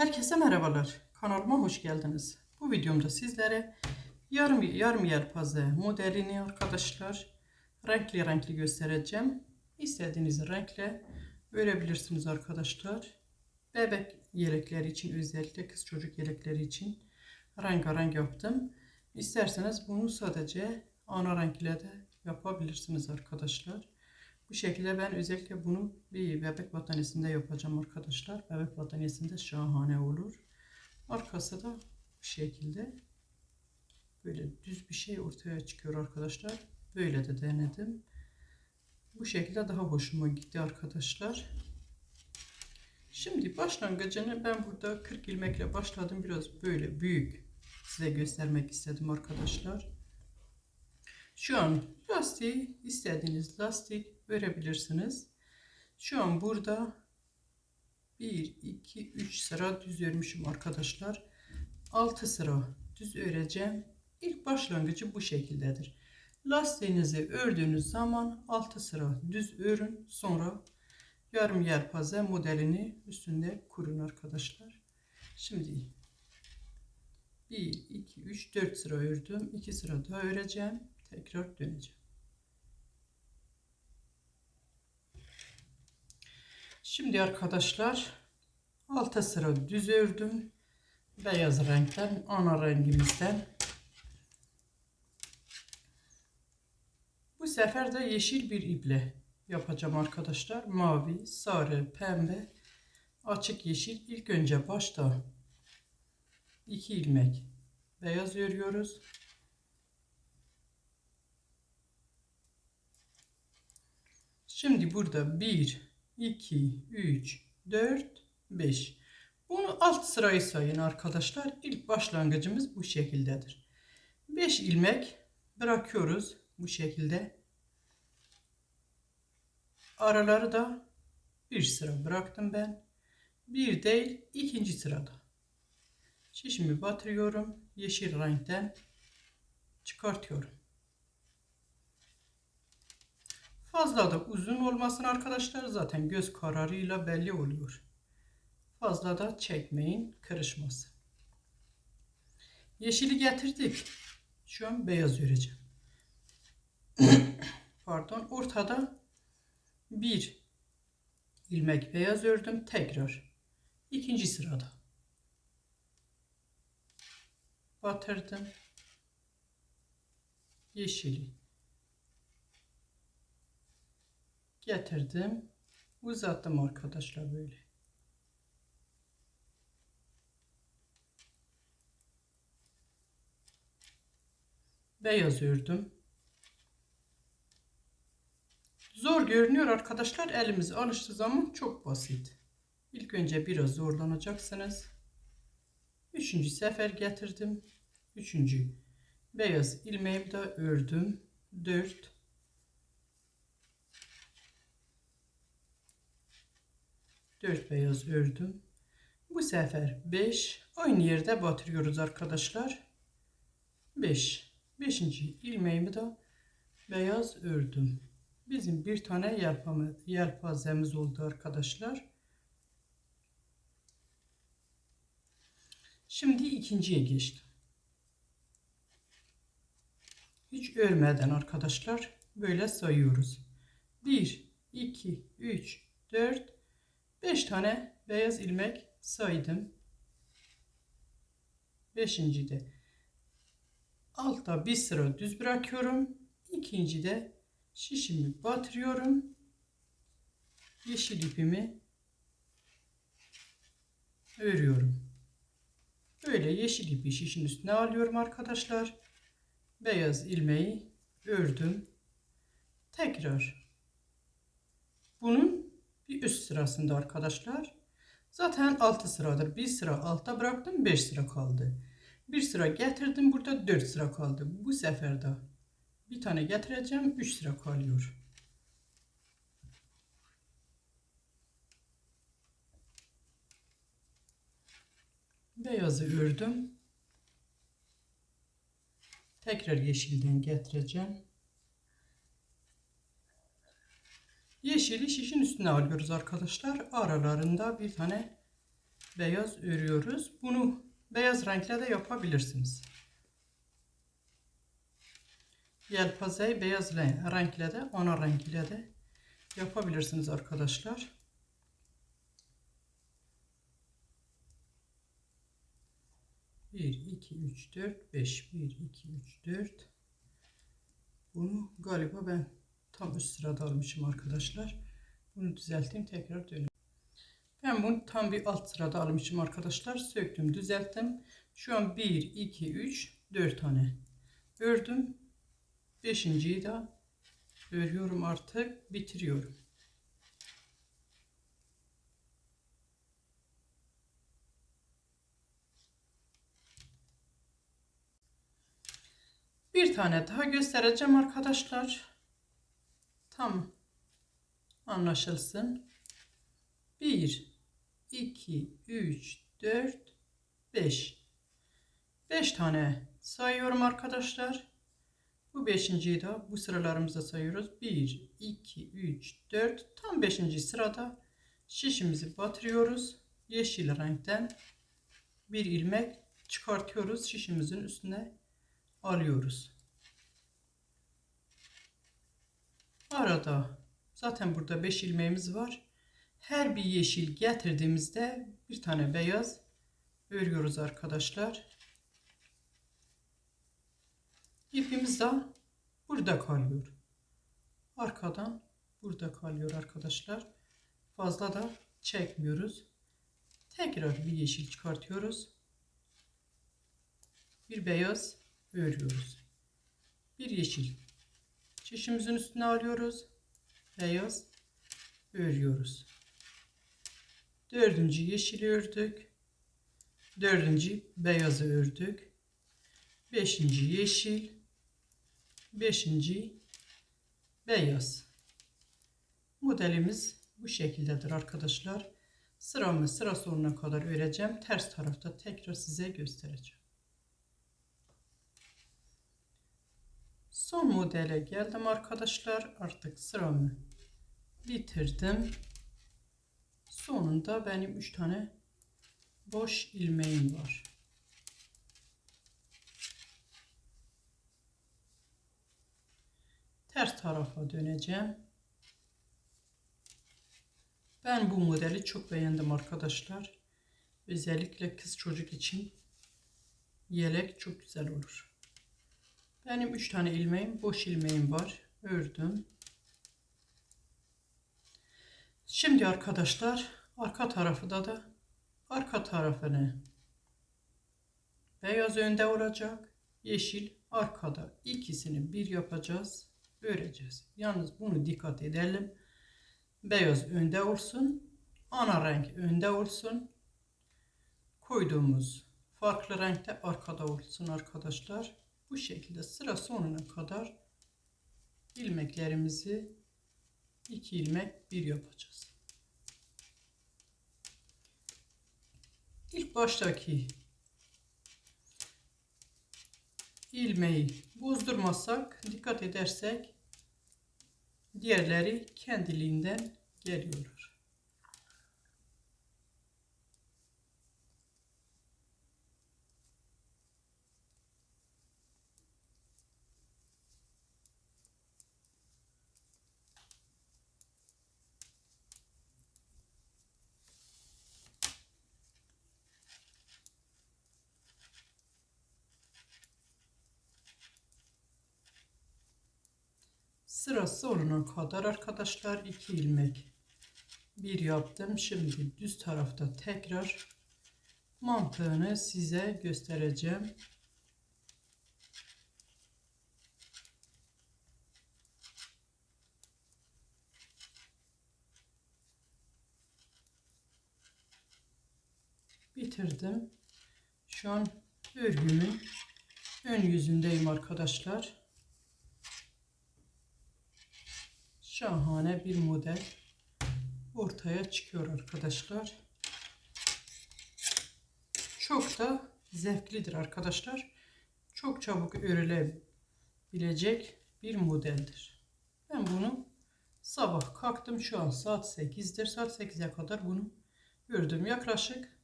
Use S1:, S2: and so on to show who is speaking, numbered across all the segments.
S1: Herkese merhabalar. Kanalıma hoş geldiniz. Bu videomda sizlere yarım yarım yelpaze modelini arkadaşlar renkli renkli göstereceğim. İstediğiniz renkle örebilirsiniz arkadaşlar. Bebek yelekleri için özellikle kız çocuk yelekleri için rengarenk yaptım. İsterseniz bunu sadece ana renk ile de yapabilirsiniz arkadaşlar. Bu şekilde ben özellikle bunu bir bebek battaniyesinde yapacağım arkadaşlar. Bebek battaniyesinde şahane olur. Arkası da bu şekilde böyle düz bir şey ortaya çıkıyor arkadaşlar. Böyle de denedim. Bu şekilde daha hoşuma gitti arkadaşlar. Şimdi başlangıcını ben burada 40 ilmekle başladım. Biraz böyle büyük size göstermek istedim arkadaşlar. Şu an lastiği istediğiniz lastik örebilirsiniz. Şu an burada 1, 2, 3 sıra düz örmüşüm arkadaşlar. 6 sıra düz öreceğim. İlk başlangıcı bu şekildedir. Lastiğinizi ördüğünüz zaman 6 sıra düz örün. Sonra yarım yelpaze modelini üstünde kurun arkadaşlar. Şimdi 1, 2, 3, 4 sıra ördüm. 2 sıra daha öreceğim. Tekrar döneceğim. Şimdi arkadaşlar 6 sıra düz ördüm. Beyaz renkten ana rengimizden. Bu sefer de yeşil bir iple yapacağım arkadaşlar. Mavi, sarı, pembe, açık yeşil. İlk önce başta 2 ilmek beyaz örüyoruz. Şimdi burada 1, 2, 3, 4, 5. Bunu alt sırayı sayın arkadaşlar. İlk başlangıcımız bu şekildedir. 5 ilmek bırakıyoruz bu şekilde. Araları da bir sıra bıraktım ben. Bir değil ikinci sırada. Şişimi batırıyorum. Yeşil renkten çıkartıyorum. Fazla da uzun olmasın arkadaşlar. Zaten göz kararıyla belli oluyor. Fazla da çekmeyin. Kırışmasın. Yeşili getirdik. Şu an beyaz öreceğim. Pardon. Ortada bir ilmek beyaz ördüm. Tekrar. ikinci sırada. Batırdım. Yeşili getirdim. Uzattım arkadaşlar böyle. Beyaz ördüm. Zor görünüyor arkadaşlar. Elimiz alıştığı zaman çok basit. İlk önce biraz zorlanacaksınız. Üçüncü sefer getirdim. Üçüncü beyaz ilmeğimi de ördüm. Dört 4 beyaz ördüm. Bu sefer 5 aynı yerde batırıyoruz arkadaşlar. 5. 5. ilmeğimi de beyaz ördüm. Bizim bir tane yelpazemiz oldu arkadaşlar. Şimdi ikinciye geçtim. Hiç örmeden arkadaşlar böyle sayıyoruz. 1, 2, 3, 4, 5 tane beyaz ilmek saydım. Beşinci de altta bir sıra düz bırakıyorum. İkinci de şişimi batırıyorum. Yeşil ipimi örüyorum. Böyle yeşil ipi şişin üstüne alıyorum arkadaşlar. Beyaz ilmeği ördüm. Tekrar üst sırasında arkadaşlar. Zaten 6 sıradır. Bir sıra altta bıraktım 5 sıra kaldı. Bir sıra getirdim burada 4 sıra kaldı. Bu sefer de bir tane getireceğim 3 sıra kalıyor. Beyazı ördüm. Tekrar yeşilden getireceğim. Yeşili şişin üstüne alıyoruz arkadaşlar. Aralarında bir tane beyaz örüyoruz. Bunu beyaz renkle de yapabilirsiniz. Yelpazeyi beyaz ren- renkle de ana renk ile de yapabilirsiniz arkadaşlar. Bir, iki, üç, dört, beş. Bir, iki, üç, dört. Bunu galiba ben tam üst sırada almışım arkadaşlar. Bunu düzelteyim tekrar döneyim. Ben bunu tam bir alt sırada almışım arkadaşlar. Söktüm, düzelttim. Şu an 1, 2, 3, 4 tane ördüm. Beşinciyi de örüyorum artık. Bitiriyorum. Bir tane daha göstereceğim arkadaşlar. Tam anlaşılsın. 1, 2, 3, 4, 5. 5 tane sayıyorum arkadaşlar. Bu beşinciyi de bu sıralarımızda sayıyoruz. 1, 2, 3, 4. Tam 5. sırada şişimizi batırıyoruz. Yeşil renkten bir ilmek çıkartıyoruz. Şişimizin üstüne alıyoruz. Arada zaten burada 5 ilmeğimiz var. Her bir yeşil getirdiğimizde bir tane beyaz örüyoruz arkadaşlar. İpimiz de burada kalıyor. Arkadan burada kalıyor arkadaşlar. Fazla da çekmiyoruz. Tekrar bir yeşil çıkartıyoruz. Bir beyaz örüyoruz. Bir yeşil şişimizin üstüne alıyoruz. Beyaz örüyoruz. Dördüncü yeşili ördük. Dördüncü beyazı ördük. Beşinci yeşil. Beşinci beyaz. Modelimiz bu şekildedir arkadaşlar. Sıramı sıra sonuna kadar öreceğim. Ters tarafta tekrar size göstereceğim. Son modele geldim arkadaşlar. Artık sıramı bitirdim. Sonunda benim 3 tane boş ilmeğim var. Ters tarafa döneceğim. Ben bu modeli çok beğendim arkadaşlar. Özellikle kız çocuk için yelek çok güzel olur. Benim 3 tane ilmeğim, boş ilmeğim var. Ördüm. Şimdi arkadaşlar arka tarafı da da arka tarafını beyaz önde olacak. Yeşil arkada ikisini bir yapacağız. Öreceğiz. Yalnız bunu dikkat edelim. Beyaz önde olsun. Ana renk önde olsun. Koyduğumuz farklı renkte arkada olsun arkadaşlar. Bu şekilde sıra sonuna kadar ilmeklerimizi iki ilmek bir yapacağız. İlk baştaki ilmeği bozdurmazsak, dikkat edersek diğerleri kendiliğinden geliyorlar. Sıra sonuna kadar arkadaşlar iki ilmek bir yaptım. Şimdi düz tarafta tekrar mantığını size göstereceğim. Bitirdim. Şu an örgümün ön yüzündeyim arkadaşlar. Şahane bir model ortaya çıkıyor arkadaşlar. Çok da zevklidir arkadaşlar. Çok çabuk örülebilecek bir modeldir. Ben bunu sabah kalktım. Şu an saat 8'dir. Saat 8'e kadar bunu ördüm. Yaklaşık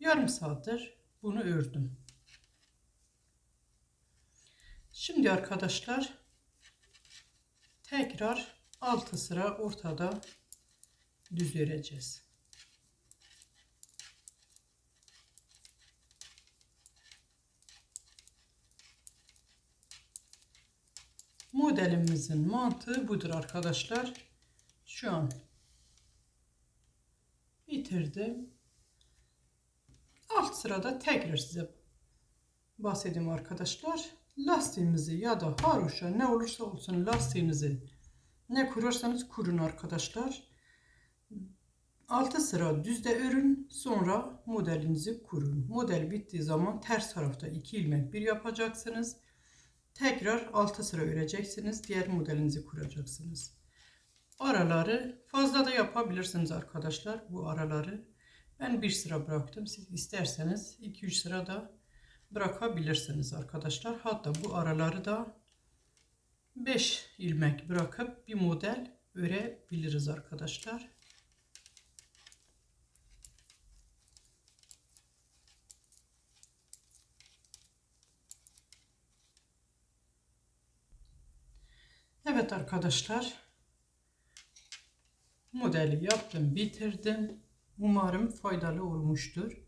S1: yarım saattir bunu ördüm. Şimdi arkadaşlar tekrar 6 sıra ortada düz. Modelimizin mantığı budur arkadaşlar. Şu an bitirdim. Alt sırada tekrar size bahsedeyim arkadaşlar. Lastiğimizi ya da haroşa ne olursa olsun lastiğinizi ne kurarsanız kurun arkadaşlar. 6 sıra düzde örün sonra modelinizi kurun. Model bittiği zaman ters tarafta 2 ilmek bir yapacaksınız. Tekrar 6 sıra öreceksiniz. Diğer modelinizi kuracaksınız. Araları fazla da yapabilirsiniz arkadaşlar. Bu araları ben bir sıra bıraktım. Siz isterseniz 2-3 sıra da bırakabilirsiniz arkadaşlar. Hatta bu araları da 5 ilmek bırakıp bir model örebiliriz arkadaşlar. Evet arkadaşlar. Modeli yaptım, bitirdim. Umarım faydalı olmuştur.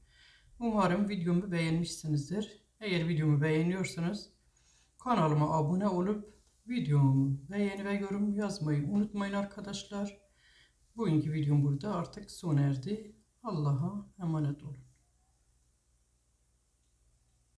S1: Umarım videomu beğenmişsinizdir. Eğer videomu beğeniyorsanız kanalıma abone olup videomu beğeni ve yorum yazmayı unutmayın arkadaşlar. Bugünkü videom burada artık sona erdi. Allah'a emanet olun.